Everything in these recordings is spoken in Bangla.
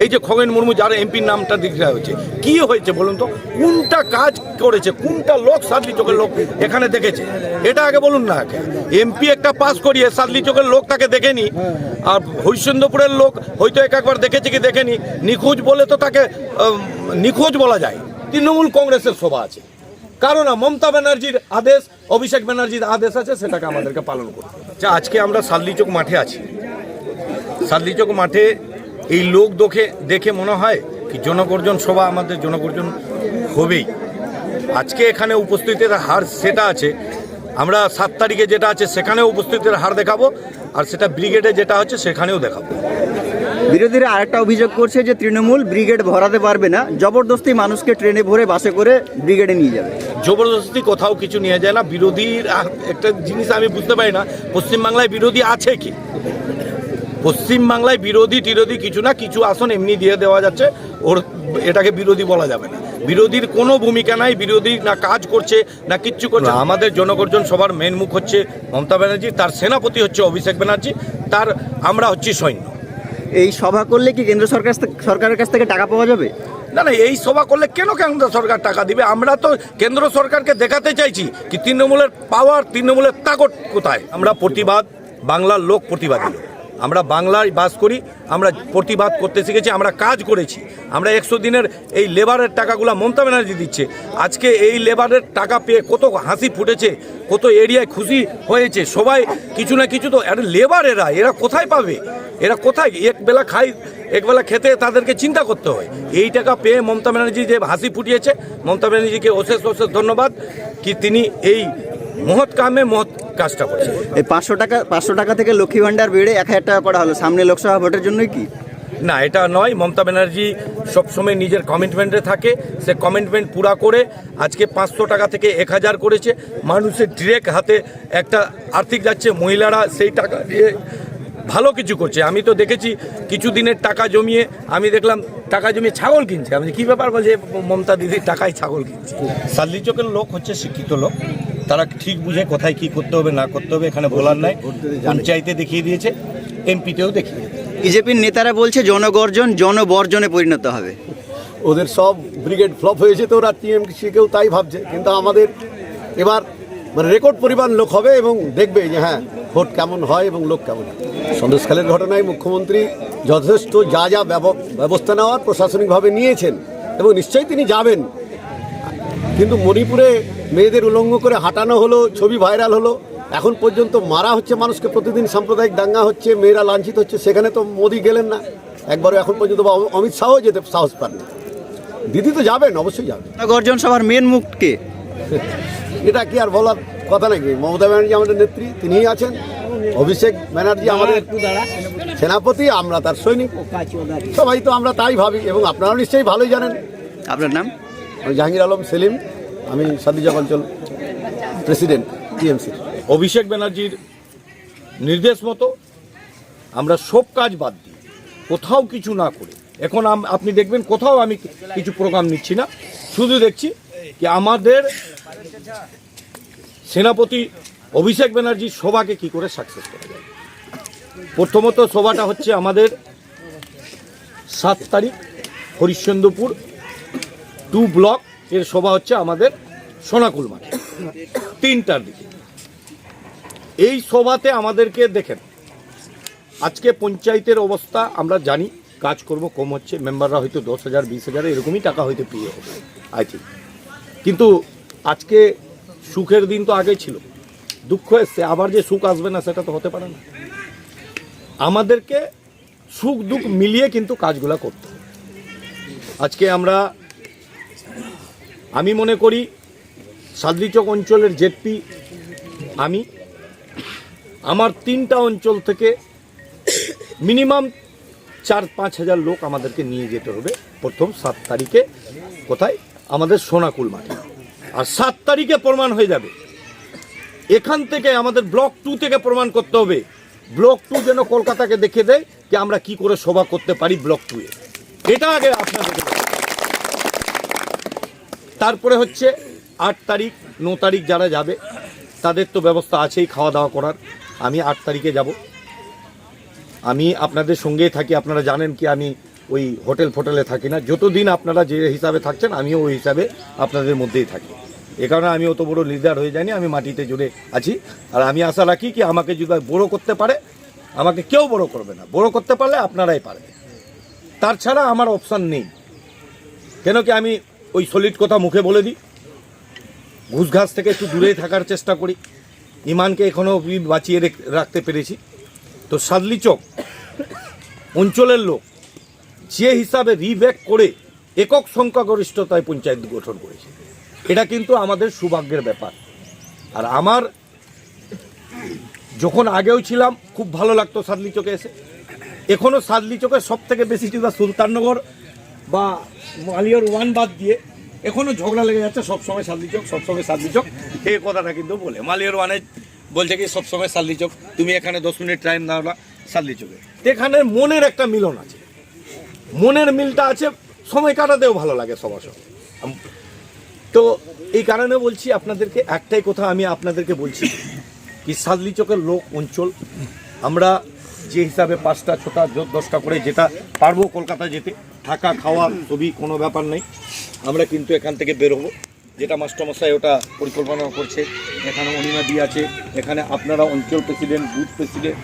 এই যে খগেন মুর্মু যার এমপির নামটা দিতে হয়েছে। কি হয়েছে বলুন তো? কোনটা কাজ করেছে? কোনটা লোক সাদলি চোখের লোক এখানে দেখেছে? এটা আগে বলুন না এমপি একটা পাস করিয়ে সাদলি চোখের লোক তাকে দেখেনি। আর হরিশ্চন্দ্রপুরের লোক হয়তো এক একবার দেখেছে কি দেখেনি। নিখোঁজ বলে তো তাকে নিখোঁজ বলা যায়। তৃণমূল কংগ্রেসের সভা আছে। কারণ মমতা ব্যানার্জির আদেশ অভিষেক ব্যানার্জির আদেশ আছে সেটাকে আমাদেরকে পালন করতে আচ্ছা, আজকে আমরা সাদলিচক মাঠে আছি। সাদলিচক মাঠে এই লোক দেখে দেখে মনে হয় কি জনগর্জন সভা আমাদের জনগর্জন হবেই। আজকে এখানে উপস্থিতের হার সেটা আছে। আমরা সাত তারিখে যেটা আছে সেখানেও উপস্থিতের হার দেখাবো আর সেটা ব্রিগেডে যেটা হচ্ছে সেখানেও দেখাবো। বিরোধীরা আরেকটা অভিযোগ করছে যে তৃণমূল ব্রিগেড ভরাতে পারবে না। জবরদস্তি মানুষকে ট্রেনে ভরে বাসে করে ব্রিগেডে নিয়ে যাবে। জবরদস্তি কোথাও কিছু নিয়ে যায় না। বিরোধীর একটা জিনিস আমি বুঝতে পারি না। পশ্চিমবাংলায় বিরোধী আছে কি? পশ্চিমবাংলায় বিরোধী টিরোধী কিছু না কিছু আসন এমনি দিয়ে দেওয়া যাচ্ছে। ওর এটাকে বিরোধী বলা যাবে না। বিরোধীর কোনো ভূমিকা নাই বিরোধী না কাজ করছে না কিচ্ছু করছে। না। আমাদের জনগর্জন সবার মেন মুখ হচ্ছে মমতা ব্যানার্জি তার সেনাপতি হচ্ছে অভিষেক ব্যানার্জি তার আমরা হচ্ছি সৈন্য। এই সভা করলে কি কেন্দ্র সরকার সরকারের কাছ থেকে টাকা পাওয়া যাবে? না না এই সভা করলে কেন কেন্দ্র সরকার টাকা দিবে? আমরা তো কেন্দ্র সরকারকে দেখাতে চাইছি কি তৃণমূলের পাওয়ার তৃণমূলের তাকত কোথায়? আমরা প্রতিবাদ বাংলার লোক প্রতিবাদী। আমরা বাংলায় বাস করি, আমরা প্রতিবাদ করতে শিখেছি, আমরা কাজ করেছি। আমরা একশো দিনের এই লেবারের টাকাগুলো মমতা ব্যানার্জি দিচ্ছে। আজকে এই লেবারের টাকা পেয়ে কত হাসি ফুটেছে, কত এরিয়ায় খুশি হয়েছে। সবাই কিছু না কিছু তো, আরে লেবার এরা এরা কোথায় পাবে? এরা কোথায়? এক বেলা খাই একবেলা খেতে তাদেরকে চিন্তা করতে হয়। এই টাকা পেয়ে মমতা ব্যানার্জি যে হাসি ফুটিয়েছে, মমতা ব্যানার্জিকে অশেষ অশেষ ধন্যবাদ। কি তিনি এই মহৎ কামে, মহৎ কাজটা করছে। এই পাঁচশো টাকা পাঁচশো টাকা থেকে লক্ষ্মী ভাণ্ডার বেড়ে এক হাজার টাকা করা হলো। সামনে লোকসভা ভোটের জন্যই কি? না এটা নয়। মমতা ব্যানার্জি সবসময় নিজের কমিটমেন্টে থাকে। সে কমিটমেন্ট পুরা করে আজকে পাঁচশো টাকা থেকে এক হাজার করেছে। মানুষের ডিরেক্ট হাতে একটা আর্থিক যাচ্ছে মহিলারা সেই টাকা দিয়ে ভালো কিছু করছে। আমি তো দেখেছি কিছু দিনের টাকা জমিয়ে আমি দেখলাম টাকা জমিয়ে ছাগল কিনছে। আমি কি ব্যাপার বলছে? মমতা দিদির টাকায় ছাগল কিনছে? সাল্লি চোখের লোক হচ্ছে শিক্ষিত লোক। তারা ঠিক বুঝে কোথায় কি করতে হবে না করতে হবে এখানে বলার নাই। পঞ্চায়েতে দেখিয়ে দিয়েছে এমপিতেও দেখিয়ে বিজেপির নেতারা বলছে জনগর্জন জনবর্জনে পরিণত হবে। ওদের সব ব্রিগেড ফ্লপ হয়েছে তো ওরা টিএমসিকেও তাই ভাবছে। কিন্তু আমাদের এবার মানে রেকর্ড পরিমাণ লোক হবে এবং দেখবে যে হ্যাঁ ভোট কেমন হয় এবং লোক কেমন হয়। সন্দেশখালের ঘটনায় মুখ্যমন্ত্রী যথেষ্ট যা যা ব্যব- ব্যবস্থা নেওয়ার প্রশাসনিকভাবে নিয়েছেন এবং নিশ্চয়ই তিনি যাবেন। কিন্তু মণিপুরে মেয়েদের উলঙ্গ করে হাঁটানো হলো ছবি ভাইরাল হলো। এখন পর্যন্ত মারা হচ্ছে মানুষকে প্রতিদিন সাম্প্রদায়িক দাঙ্গা হচ্ছে মেয়েরা লাঞ্ছিত হচ্ছে সেখানে তো মোদি গেলেন না। একবারও এখন পর্যন্ত বা অমিত শাহও যেতে সাহস পাননি। দিদি তো যাবেন অবশ্যই যাবেন। গর্জন সভার মেন মুখ কে? এটা কি আর বলার কথা নাকি? মমতা ব্যানার্জি আমাদের নেত্রী তিনিই আছেন। অভিষেক ব্যানার্জি আমাদের সেনাপতি আমরা তার সৈনিক। সবাই তো আমরা তাই ভাবি এবং আপনারাও নিশ্চয়ই ভালোই জানেন। আপনার নাম? জাহাঙ্গীর আলম, সেলিম, আমি সাদিজক অঞ্চল প্রেসিডেন্ট, টিএমসি। অভিষেক ব্যানার্জির নির্দেশ মতো আমরা সব কাজ বাদ দিই। কোথাও কিছু না করে। এখন আপনি দেখবেন কোথাও আমি কিছু প্রোগ্রাম নিচ্ছি না। শুধু দেখছি কি আমাদের সেনাপতি অভিষেক ব্যানার্জির সভাকে কি করে সাকসেস করা যায় প্রথমত সভাটা হচ্ছে আমাদের সাত তারিখ হরিশ্চন্দ্রপুর টু ব্লক এর সভা হচ্ছে আমাদের সোনাকুল মাঠে। তিনটার দিকে। এই সভাতে আমাদেরকে দেখেন, আজকে পঞ্চায়েতের অবস্থা আমরা জানি, কাজ কাজকর্ম কম হচ্ছে, মেম্বাররা হয়তো দশ হাজার, বিশ হাজার, এরকমই টাকা হয়তো পেয়ে হবে আই থিঙ্ক। কিন্তু আজকে সুখের দিন তো আগে ছিল, দুঃখ এসছে, আবার যে সুখ আসবে না সেটা তো হতে পারে না। আমাদেরকে সুখ দুঃখ মিলিয়ে কিন্তু কাজগুলো করতে আজকে আমরা আমি মনে করি সাদরিচক অঞ্চলের জেটপি আমি। আমার তিনটা অঞ্চল থেকে মিনিমাম চার পাঁচ হাজার লোক আমাদেরকে নিয়ে যেতে হবে প্রথম সাত তারিখে কোথায়? আমাদের সোনাকুল মাঠে। আর সাত তারিখে প্রমাণ হয়ে যাবে। এখান থেকে আমাদের ব্লক টু থেকে প্রমাণ করতে হবে। ব্লক টু যেন কলকাতাকে দেখে দেয় যে আমরা কি করে সভা করতে পারি ব্লক টু এ। এটা আগে আপনাদের তারপরে হচ্ছে আট তারিখ, ন তারিখ যারা যাবে, তাদের তো ব্যবস্থা আছেই খাওয়া দাওয়া করার। আমি আট তারিখে যাব। আমি আপনাদের সঙ্গেই থাকি, আপনারা জানেন কি আমি ওই হোটেল ফোটেলে থাকি না। যতদিন আপনারা যে হিসাবে থাকছেন, আমিও ওই হিসাবে আপনাদের মধ্যেই থাকি। এ কারণে আমি অত বড় লিডার হয়ে যাইনি, আমি মাটিতে জুড়ে আছি। আর আমি আশা রাখি কি আমাকে যদি বড় করতে পারে, আমাকে কেউ বড় করবে না। বড় করতে পারলে আপনারাই পারবে তার ছাড়া আমার অপশান নেই। কেন কি আমি ওই সলিড কথা মুখে বলে দিই। ঘুষ ঘাস থেকে একটু দূরে থাকার চেষ্টা করি। ইমানকে এখনও বাঁচিয়ে রেখ- রাখতে পেরেছি। তো সাদলি চক, অঞ্চলের লোক, যে হিসাবে রিব্যাক করে একক সংখ্যাগরিষ্ঠতায় পঞ্চায়েত গঠন করেছে, এটা কিন্তু আমাদের সৌভাগ্যের ব্যাপার। আর আমার, যখন আগেও ছিলাম, খুব ভালো লাগতো সাদলি চকে এসে। এখনও সাদলি চকে সব থেকে বেশি যদি সুলতাননগর। বা মালিয়র ওয়ান বাদ দিয়ে এখনও ঝগড়া লেগে যাচ্ছে, সবসময় সাদলি চক সবসময় সাদলি চক এই কথাটা কিন্তু বলে। মালিয়র ওয়ানে বলছে কি, সবসময় সাদলি চক তুমি এখানে দশ মিনিট টাইম দাও না সাদলি চকে তো এখানে মনের একটা মিলন আছে। মনের মিলটা আছে, সময় কাটাতেও ভালো লাগে সবার সঙ্গে। তো এই কারণে বলছি আপনাদেরকে, একটাই কথা আমি আপনাদেরকে বলছি, কি সাদলি চকের লোক অঞ্চল। আমরা যে হিসাবে পাঁচটা, ছটা দশটা করে যেটা পারব কলকাতা যেতে, থাকা, খাওয়া সবই কোনো ব্যাপার নেই। আমরা কিন্তু এখান থেকে বেরোবো যেটা মাস্টারমশাই ওটা পরিকল্পনা করছে, এখানে অনিমা দি আছে, এখানে আপনারা অঞ্চল president, booth president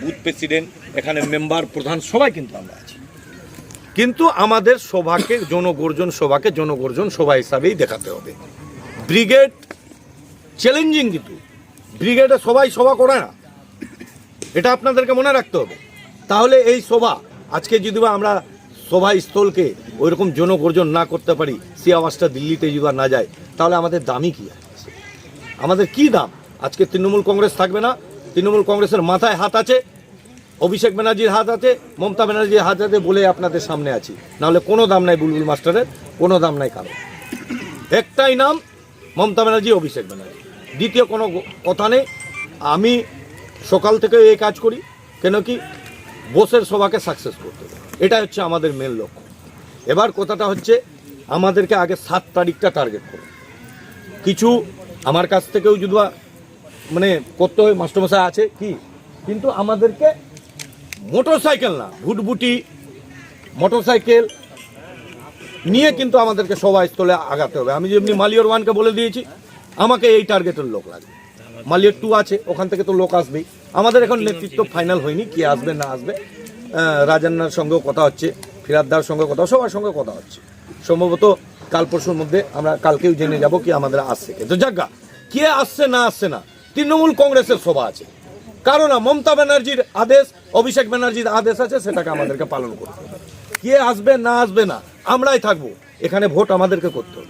booth president, এখানে মেম্বার, প্রধান সবাই কিন্তু আমরা আছি। কিন্তু আমাদের সভাকে জনগর্জন সভাকে জনগর্জন সভা হিসাবেই দেখাতে হবে। ব্রিগেড চ্যালেঞ্জিং কিন্তু। ব্রিগেডে সবাই সভা করে না। এটা আপনাদেরকে মনে রাখতে হবে। তাহলে এই সভা, আজকে যদি বা আমরা সভা স্থলকে ওইরকম জনগর্জন না করতে পারি, সে আওয়াজটা দিল্লিতে যদি না যায়, তাহলে আমাদের দামই কি আমাদের কি দাম? আজকে তৃণমূল কংগ্রেস থাকবে না, তৃণমূল কংগ্রেসের মাথায় হাত আছে, অভিষেক ব্যানার্জির হাত আছে, মমতা ব্যানার্জির হাত আছে বলে আপনাদের সামনে আছি। নাহলে কোনো দাম নাই বুলবুল মাস্টারের, কোনো দাম নাই কারও একটাই নাম মমতা ব্যানার্জি, অভিষেক ব্যানার্জি। দ্বিতীয় কোনো কথা নেই। আমি সকাল থেকে এই কাজ করি, কেন কি বোসের সভাকে সাকসেস করতে এটা হচ্ছে আমাদের মেন লক্ষ্য। এবার কথাটা হচ্ছে, আমাদেরকে আগে সাত তারিখটা টার্গেট করো। কিছু আমার কাছ থেকেও যদি মানে করতে হয়, মাস্টারমশাই আছে কি? কিন্তু আমাদেরকে মোটর সাইকেল না, ভুটভুটি মোটর সাইকেল নিয়ে কিন্তু আমাদেরকে সবাই স্থলে আগাতে হবে। আমি যেমনি মালিয়র ওয়ানকে বলে দিয়েছি, আমাকে এই টার্গেটের লোক লাগবে। মালিয়র টু আছে, ওখান থেকে তো লোক আসবেই। আমাদের এখন নেতৃত্ব ফাইনাল হয়নি, কে আসবে না আসবে। রাজান্নার সঙ্গেও কথা হচ্ছে, ফিরাদ্দার সঙ্গে কথা, সবার সঙ্গে কথা হচ্ছে। সম্ভবত কাল পরশুর মধ্যে আমরা কালকেও জেনে যাব কি আমাদের আসছে তো যাজ্ঞা কে আসছে না আসছে না, তৃণমূল কংগ্রেসের সভা আছে। কারণ মমতা ব্যানার্জির আদেশ, অভিষেক ব্যানার্জির আদেশ আছে, সেটাকে আমাদেরকে পালন করতে হবে। কে আসবে না আসবে না, আমরাই থাকব। এখানে ভোট আমাদেরকে করতে হবে।